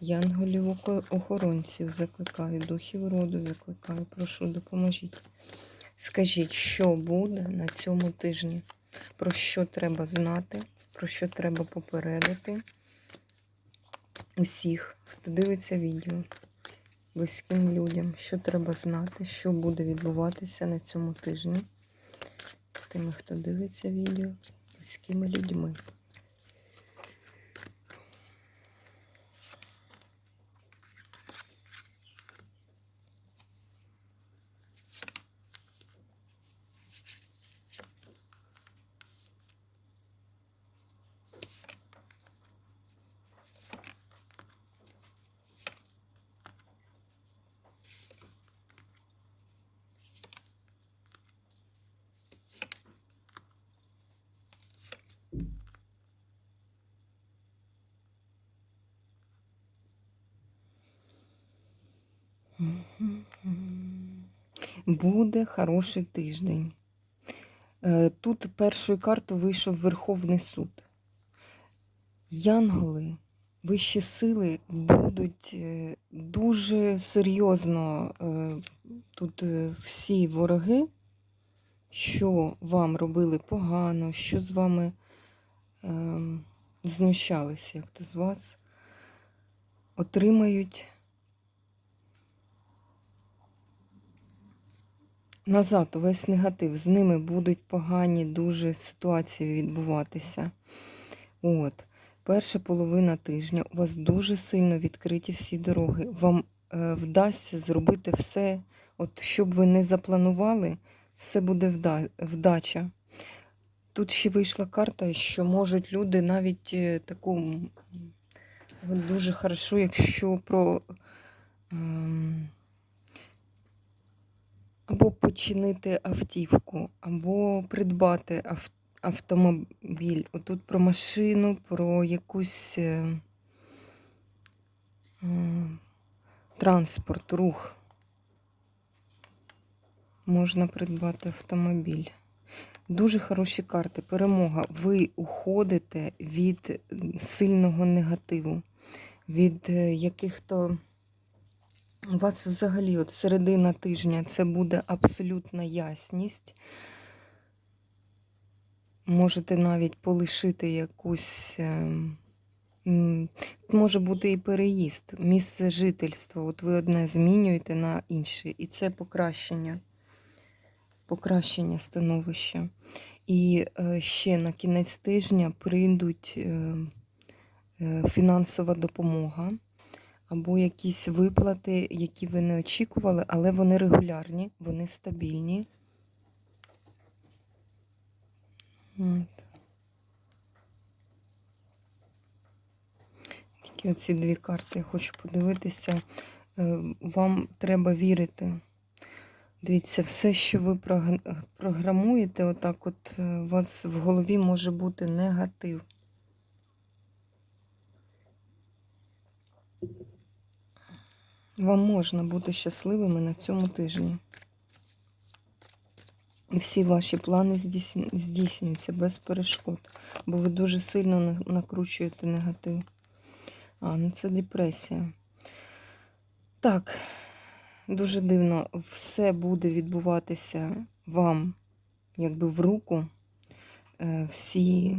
Янголів охоронців закликаю, духів роду закликаю, прошу, допоможіть. Скажіть, що буде на цьому тижні, про що треба знати, про що треба попередити усіх, хто дивиться відео, близьким людям, що треба знати, що буде відбуватися на цьому тижні з тими, хто дивиться відео, близькими людьми. Буде хороший тиждень. Е, Тут першою картою вийшов Верховний суд. Янголи, вищі сили будуть е, дуже серйозно е, тут всі вороги, що вам робили погано, що з вами е, знущалися, як то з вас, отримають назад увесь негатив. З ними будуть погані дуже ситуації відбуватися. От. Перша половина тижня у вас дуже сильно відкриті всі дороги. Вам е, вдасться зробити все, от що ви не запланували, все буде вда- вдача. Тут ще вийшла карта, що можуть люди навіть е, таку дуже хорошо, якщо про. ем, або починити автівку, або придбати ав- автомобіль. Отут про машину, про якусь е, е, транспорт, рух. Можна придбати автомобіль. Дуже хороші карти. Перемога. Ви уходите від сильного негативу, від е, яких-то. У вас взагалі от середина тижня це буде абсолютна ясність. Можете навіть полишити якусь. ем, Може бути і переїзд, місце жительства. От ви одне змінюєте на інше. І це покращення. Покращення становища. І е, ще на кінець тижня прийдуть е, е, фінансова допомога або якісь виплати, які ви не очікували, але вони регулярні, вони стабільні. От. Тільки оці дві карти я хочу подивитися. Е, Вам треба вірити. Дивіться, все, що ви програмуєте, отак от е, у вас в голові може бути негатив. Вам можна бути щасливими на цьому тижні. І всі ваші плани здійснюються без перешкод, бо ви дуже сильно накручуєте негатив. А, ну це депресія. Так, дуже дивно, все буде відбуватися вам, якби в руку. Е, Всі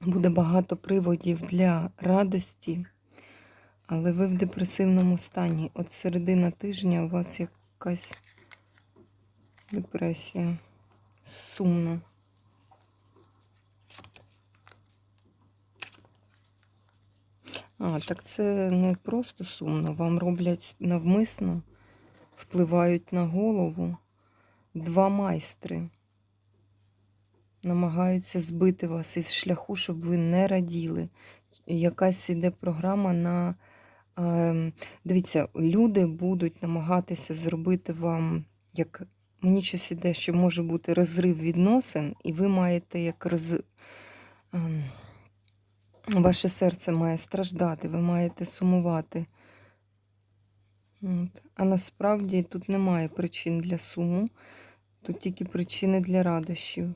буде багато приводів для радості. Але ви в депресивному стані. От середина тижня у вас якась депресія. Сумно. А, так це не просто сумно. Вам роблять навмисно, впливають на голову два майстри. Намагаються збити вас із шляху, щоб ви не раділи. Якась іде програма на Дивіться, люди будуть намагатися зробити вам, як мені щось іде, що може бути розрив відносин, і ви маєте як роз... ем, Ваше серце має страждати, ви маєте сумувати. От. А насправді тут немає причин для суму, тут тільки причини для радощів.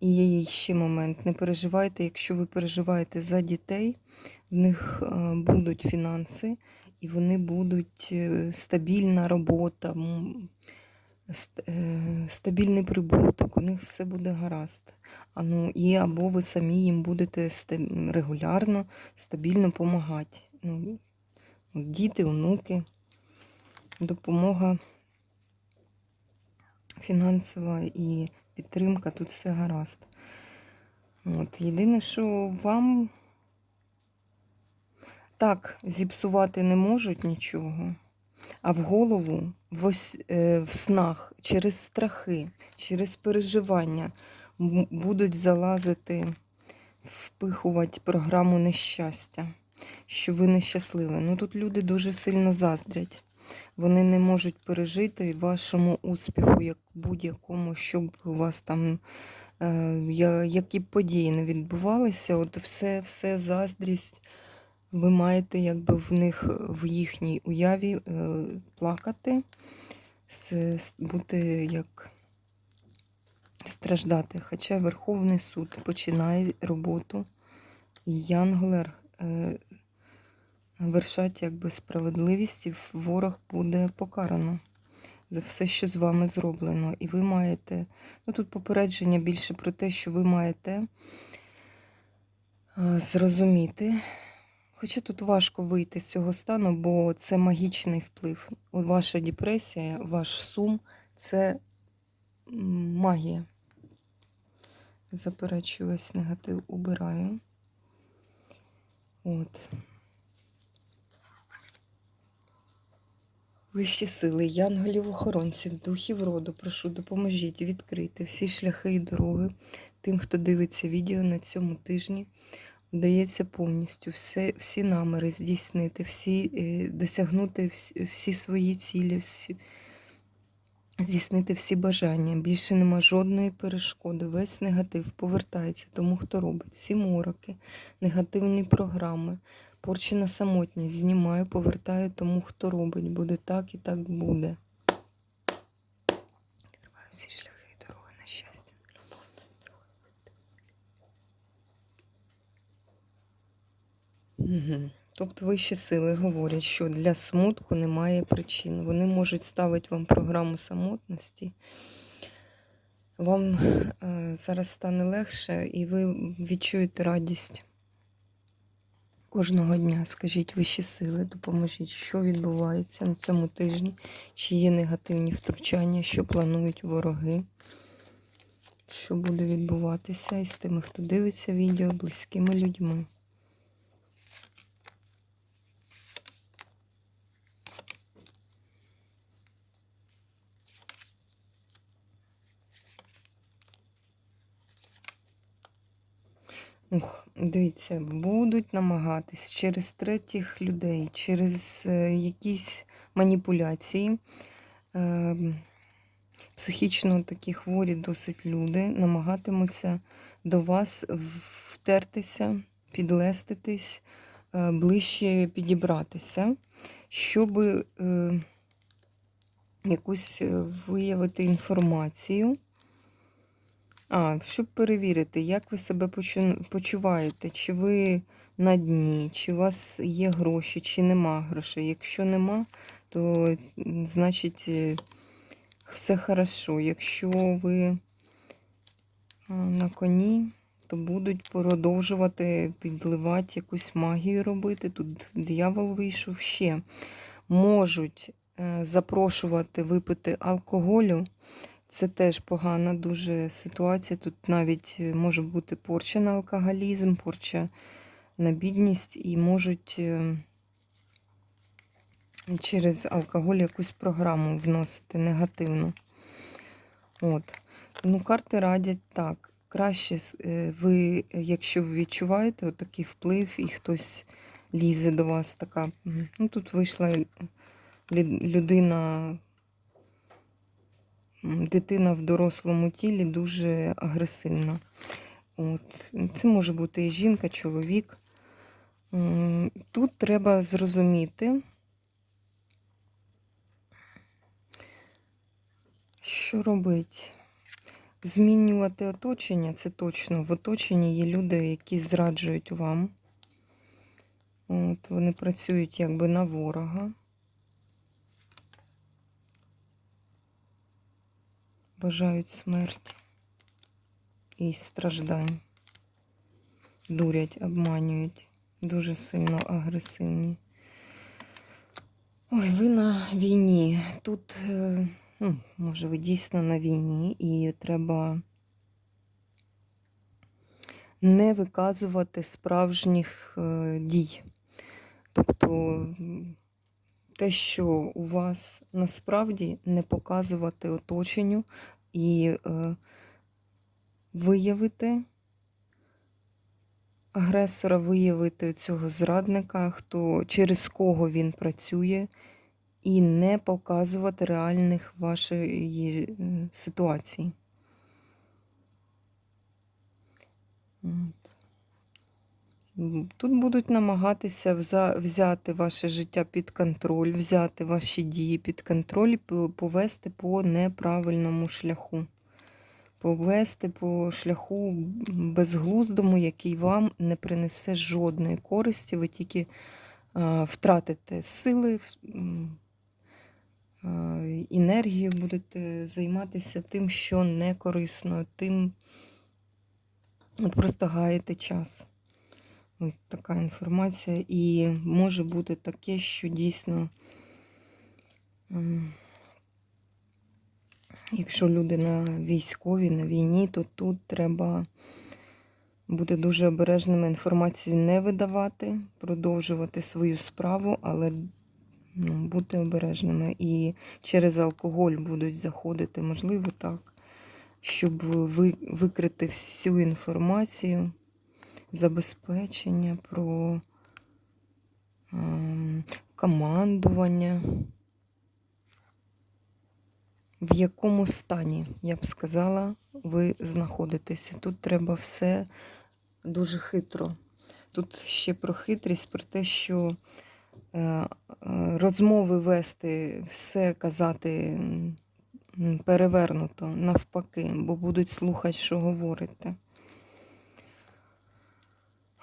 І є ще момент. Не переживайте, якщо ви переживаєте за дітей, в них е, будуть фінанси, і вони будуть е, стабільна робота, е, стабільний прибуток, у них все буде гаразд. А ну, і або ви самі їм будете регулярно, стабільно допомагати. Ну, діти, онуки, допомога фінансова і підтримка, тут все гаразд. От, єдине, що вам так зіпсувати не можуть нічого, а в голову, в, ось, е, в снах, через страхи, через переживання будуть залазити, впихувати програму нещастя, що ви нещасливі. Ну тут люди дуже сильно заздрять. Вони не можуть пережити вашому успіху, як будь-якому, щоб у вас там е, які події не відбувалися, от все, все заздрість. Ви маєте якби в них в їхній уяві е, плакати, бути як страждати. Хоча Верховний суд починає роботу, і Янглер е, вершать якби справедливість, і ворог буде покарано за все, що з вами зроблено. І ви маєте, ну тут попередження більше про те, що ви маєте е, зрозуміти. Хоча тут важко вийти з цього стану, бо це магічний вплив. Ваша депресія, ваш сум це магія. Заперечую весь негатив, убираю. От. Вищі сили, янголів охоронців, духів роду, прошу, допоможіть відкрити всі шляхи і дороги тим, хто дивиться відео на цьому тижні. Вдається повністю все, всі наміри здійснити, всі, е, досягнути всі, всі свої цілі, всі, здійснити всі бажання. Більше нема жодної перешкоди. Весь негатив повертається тому, хто робить. Всі мороки, негативні програми, порчена самотність. Знімаю, повертаю тому, хто робить. Буде так і так буде. Відкриваю всі шляхи і дороги на щастя, на любов, на Тобто вищі сили говорять, що для смутку немає причин. Вони можуть ставити вам програму самотності. Вам е, зараз стане легше, і ви відчуєте радість кожного дня. Скажіть вищі сили, допоможіть, що відбувається на цьому тижні, чи є негативні втручання, що планують вороги, що буде відбуватися із тими, хто дивиться відео, близькими людьми. Ух, дивіться, будуть намагатись через третіх людей, через е, якісь маніпуляції. Е, психічно такі хворі досить люди намагатимуться до вас втертися, підлеститись, е, ближче підібратися, щоб якусь виявити інформацію. А, щоб перевірити, як ви себе почуваєте, чи ви на дні, чи у вас є гроші, чи нема грошей. Якщо нема, то значить е, все хорошо. Якщо ви на коні, то будуть продовжувати підливати якусь магію робити. Тут диявол вийшов ще. Можуть е, запрошувати випити алкоголю. Це теж погана дуже ситуація. Тут навіть е, може бути порча на алкоголізм, порча на бідність, і можуть е, через алкоголь якусь програму вносити негативну. От. Ну, карти радять так. Краще е, ви, якщо ви відчуваєте отакий вплив, і хтось лізе до вас така. Ну, тут вийшла людина, дитина в дорослому тілі дуже агресивна. От. Це може бути і жінка, чоловік. Тут треба зрозуміти, що робить. Змінювати оточення це точно. В оточенні є люди, які зраджують вам. От, вони працюють якби на ворога. Бажають смерті і страждань. Дурять, обманюють. Дуже сильно агресивні. Ой, ви на війні. Тут, е, ну, може, ви дійсно на війні, і треба не виказувати справжніх е, дій. Тобто те, що у вас насправді не показувати оточенню і е, виявити агресора, виявити цього зрадника, хто, через кого він працює, і не показувати реальних вашої ситуації. От. Тут будуть намагатися взяти ваше життя під контроль, взяти ваші дії під контроль повести по неправильному шляху. Повести по шляху безглуздому, який вам не принесе жодної користі, ви тільки втратите сили, енергію, будете займатися тим, що не корисно, тим просто гаєте час. От така інформація. І може бути таке, що дійсно, якщо люди на військові, на війні, то тут треба бути дуже обережними, інформацію не видавати, продовжувати свою справу, але ну, бути обережними. І через алкоголь будуть заходити, можливо, так, щоб ви, викрити всю інформацію забезпечення, про ем, командування. В якому стані, я б сказала, ви знаходитеся. Тут треба все дуже хитро. Тут ще про хитрість, про те, що е, е, розмови вести, все казати перевернуто, навпаки, бо будуть слухати, що говорите.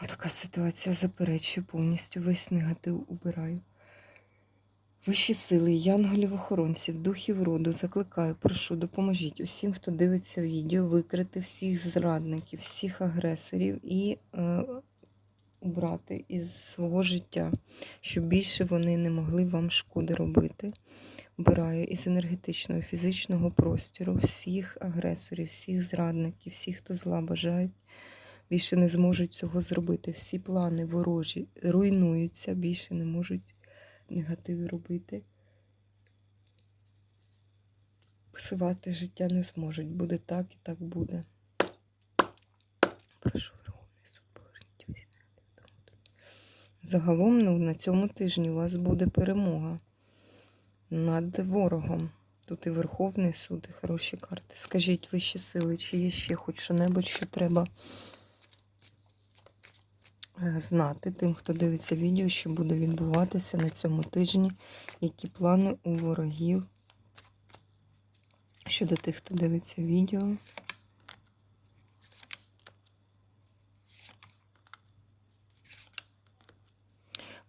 Отака ситуація заперечую повністю весь негатив убираю. Вищі сили, янголів-охоронців, духів роду закликаю, прошу, допоможіть усім, хто дивиться відео, викрити всіх зрадників, всіх агресорів і е, убрати із свого життя, щоб більше вони не могли вам шкоди робити. Убираю із енергетичного, фізичного простору всіх агресорів, всіх зрадників, всіх, хто зла бажають більше не зможуть цього зробити. Всі плани ворожі руйнуються, більше не можуть негативи робити. Псувати життя не зможуть. Буде так і так буде. Прошу Верховний суд, поверніть весь. Загалом ну, на цьому тижні у вас буде перемога над ворогом. Тут і Верховний суд, і хороші карти. Скажіть вищі сили, чи є ще хоч що-небудь, що треба знати тим, хто дивиться відео, що буде відбуватися на цьому тижні, які плани у ворогів щодо тих, хто дивиться відео.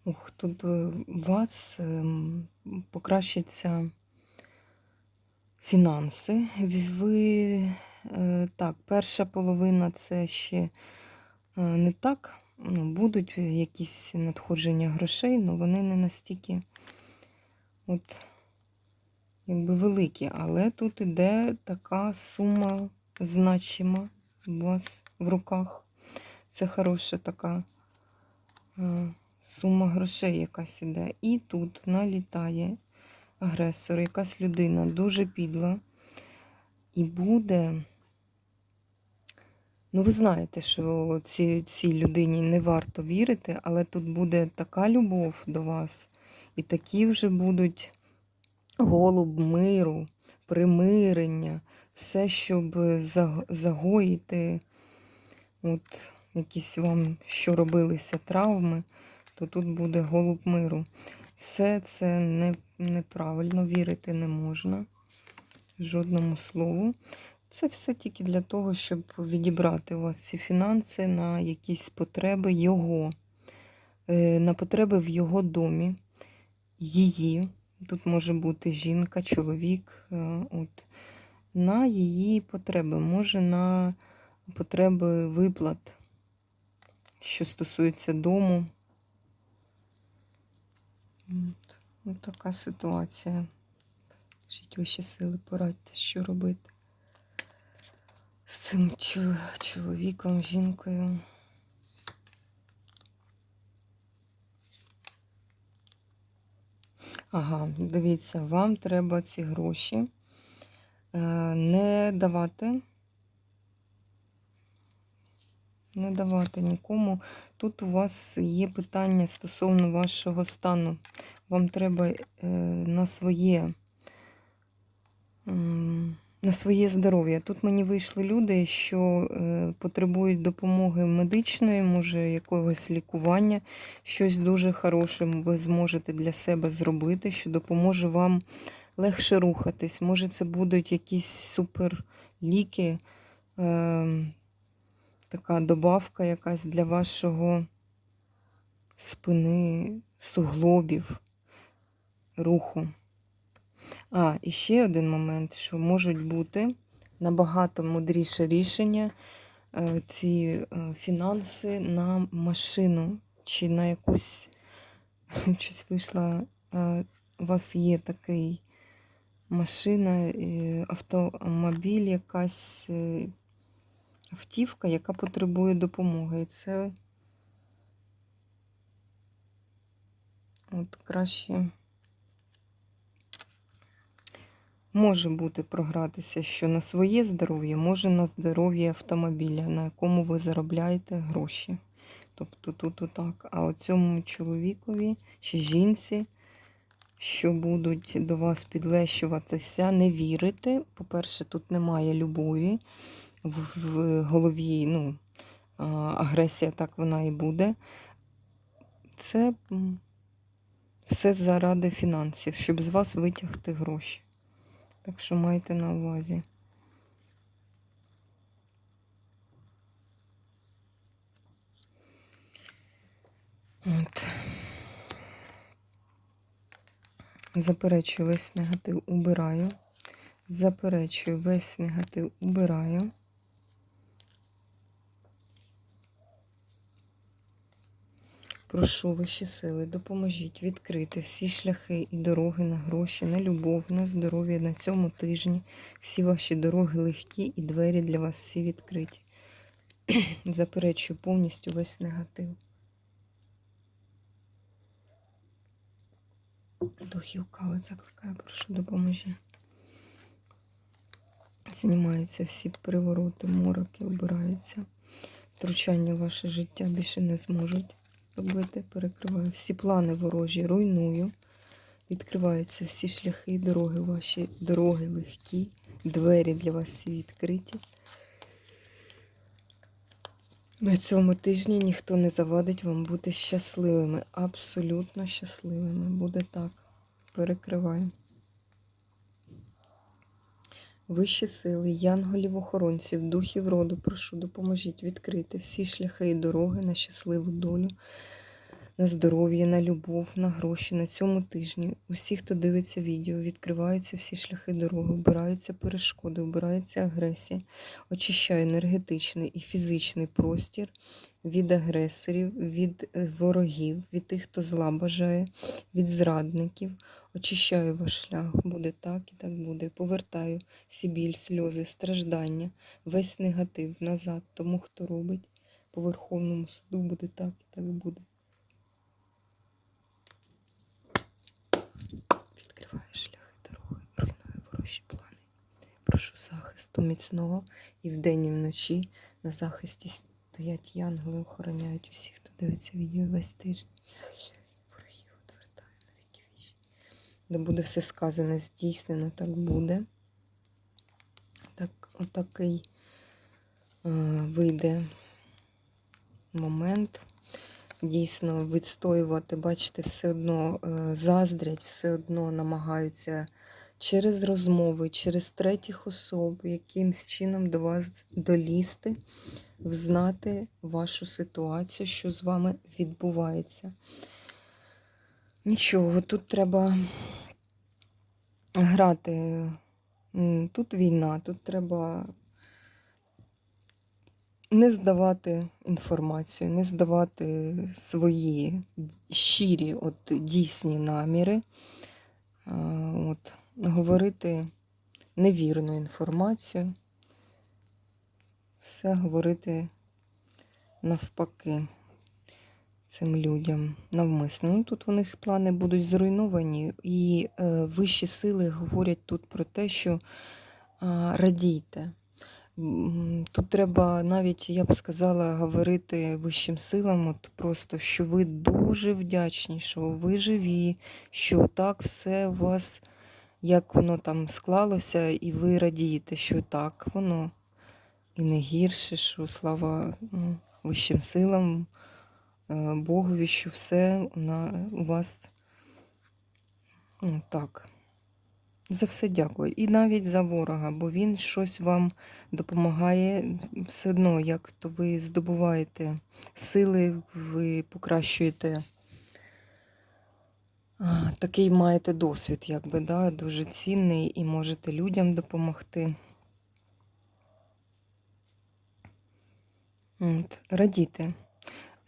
Ух, тут е, у вас ем, покращаться фінанси. Ви е, так, перша половина це ще е, не так. Ну, будуть якісь надходження грошей, але вони не настільки от, якби великі. Але тут іде така сума значима у вас в руках. Це хороша така е, сума грошей якась іде. І тут налітає агресор, якась людина дуже підла і буде Ну, ви знаєте, що ці, цій людині не варто вірити, але тут буде така любов до вас, і такі вже будуть голуб миру, примирення, все, щоб загоїти от якісь вам, що робилися травми, то тут буде голуб миру. Все це не, неправильно, вірити не можна жодному слову. Це все тільки для того, щоб відібрати у вас ці фінанси на якісь потреби його, е, на потреби в його домі, її. Тут може бути жінка, чоловік, е, от, на її потреби, може на потреби виплат, що стосується дому. От, от така ситуація. Ваші сили, порадьте, що робити з цим чоловіком, жінкою. Ага, дивіться, вам треба ці гроші е, не давати. Не давати нікому. Тут у вас є питання стосовно вашого стану. Вам треба е, на своє на своє здоров'я. Тут мені вийшли люди, що е, потребують допомоги медичної, може якогось лікування, щось дуже хороше ви зможете для себе зробити, що допоможе вам легше рухатись. Може, це будуть якісь супер ліки, е, така добавка якась для вашого спини, суглобів, руху. А, і ще один момент, що можуть бути набагато мудріше рішення е, ці е, фінанси на машину чи на якусь щось вийшла. е, У вас є такий машина, автомобіль, якась автівка, яка потребує допомоги. І це от краще. Може бути програтися, що на своє здоров'я, може на здоров'я автомобіля, на якому ви заробляєте гроші. Тобто тут отак. А оцьому чоловікові чи жінці, що будуть до вас підлещуватися, не вірити. По-перше, тут немає любові в, голові, ну, агресія так вона і буде. Це все заради фінансів, щоб з вас витягти гроші. Так що майте на увазі. От. Заперечую весь негатив убираю. Заперечую весь негатив убираю. Прошу вищі сили, допоможіть відкрити всі шляхи і дороги на гроші, на любов, на здоров'я на цьому тижні. Всі ваші дороги легкі і двері для вас всі відкриті. Заперечую повністю весь негатив. Духів кави закликаю, прошу допоможі. Знімаються всі привороти, мороки, обираються. Втручання в ваше життя більше не зможуть робити. Перекриваю всі плани ворожі, руйную. Відкриваються всі шляхи, дороги ваші, дороги легкі, двері для вас всі відкриті. На цьому тижні ніхто не завадить вам бути щасливими, абсолютно щасливими. Буде так. Перекриваю. Вищі сили, янголів, охоронців, духів роду, прошу, допоможіть відкрити всі шляхи і дороги на щасливу долю, на здоров'я, на любов, на гроші на цьому тижні. Усі, хто дивиться відео, відкриваються всі шляхи дороги, вбираються перешкоди, вбирається агресія, очищаю енергетичний і фізичний простір від агресорів, від е, ворогів, від тих, хто зла бажає, від зрадників. Очищаю ваш шлях, буде так і так буде. Повертаю всі біль, сльози, страждання, весь негатив назад, тому хто робить по Верховному суду, буде так і так буде. Відкриваю шляхи дороги, руйную ворожі плани. Прошу захисту. міцного і вдень, і вночі на захисті стоять янголи, охороняють усіх, хто дивиться відео весь тиждень. Ворогів відвертаю на віки вічні. Де буде все сказане, здійснено, так буде. Так, отакий е, вийде момент. Дійсно, відстоювати, бачите, все одно е, заздрять, все одно намагаються через розмови, через третіх особ, якимсь чином до вас долізти, взнати вашу ситуацію, що з вами відбувається. Нічого, тут треба грати. Тут війна, тут треба не здавати інформацію, не здавати свої щирі, от дійсні наміри, от, говорити невірну інформацію, все говорити навпаки цим людям навмисно. Ну, тут у них плани будуть зруйновані, і е, вищі сили говорять тут про те, що а, радійте. Тут треба навіть, я б сказала, говорити вищим силам, от просто, що ви дуже вдячні, що ви живі, що так все у вас, як воно там склалося, і ви радієте, що так воно і не гірше, що слава ну, вищим силам, е, Богові, що все на, у вас ну, так. За все дякую. І навіть за ворога, бо він щось вам допомагає. Все одно, як то ви здобуваєте сили, ви покращуєте. Такий маєте досвід, якби, да, дуже цінний, і можете людям допомогти. От, радіти.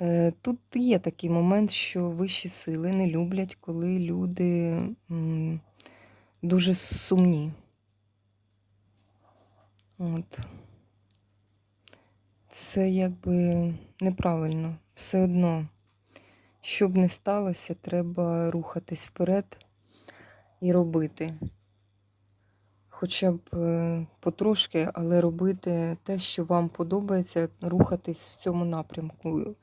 Е, Тут є такий момент, що вищі сили не люблять, коли люди дуже сумні. От. Це якби неправильно. Все одно, що б не сталося, треба рухатись вперед і робити. Хоча б е, потрошки, але робити те, що вам подобається, рухатись в цьому напрямку.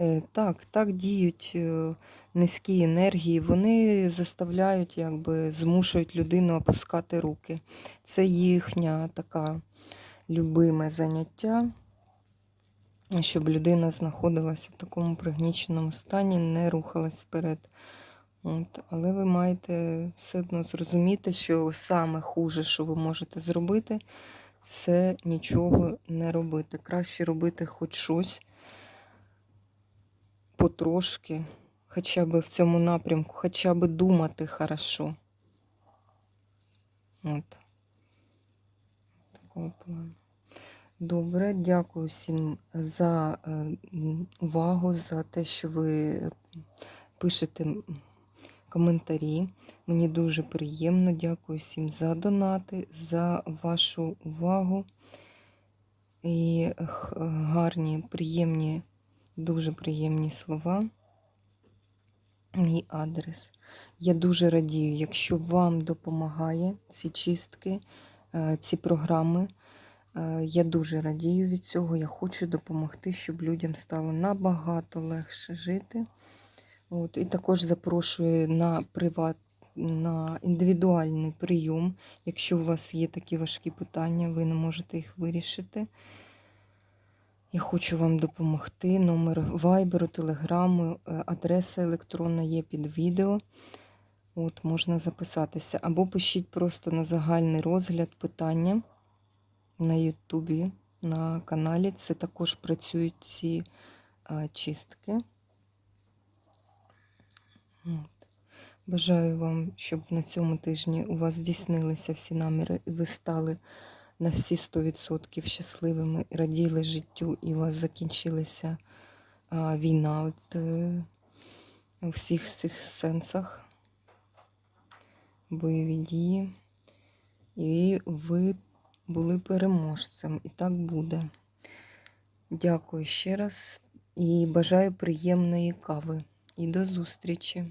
Е, Так, так діють е, низькі енергії, вони заставляють, якби змушують людину опускати руки. Це їхня така любиме заняття, щоб людина знаходилася в такому пригніченому стані, не рухалась вперед. От. Але ви маєте все одно зрозуміти, що саме хуже, що ви можете зробити, це нічого не робити. Краще робити хоч щось потрошки, хоча б в цьому напрямку, хоча б думати хорошо. От. Такого плану. Добре, дякую всім за е, увагу, за те, що ви пишете коментарі. Мені дуже приємно. Дякую всім за донати, за вашу увагу і гарні, приємні, дуже приємні слова. Мій адрес. Я дуже радію, якщо вам допомагає ці чистки, е, ці програми. Е, Я дуже радію від цього. Я хочу допомогти, щоб людям стало набагато легше жити. От, і також запрошую на приват, на індивідуальний прийом. Якщо у вас є такі важкі питання, ви не можете їх вирішити. Я хочу вам допомогти. Номер вайберу, телеграму, е, адреса електронна є під відео. От, можна записатися. Або пишіть просто на загальний розгляд питання на Ютубі, на каналі. Це також працюють ці а, чистки. От. Бажаю вам, щоб на цьому тижні у вас здійснилися всі наміри, і ви стали на всі 100% щасливими, раділи життю, і у вас закінчилася війна от, е, у всіх цих сенсах, бойові дії. І ви були переможцем, і так буде. Дякую ще раз і бажаю приємної кави. І до зустрічі!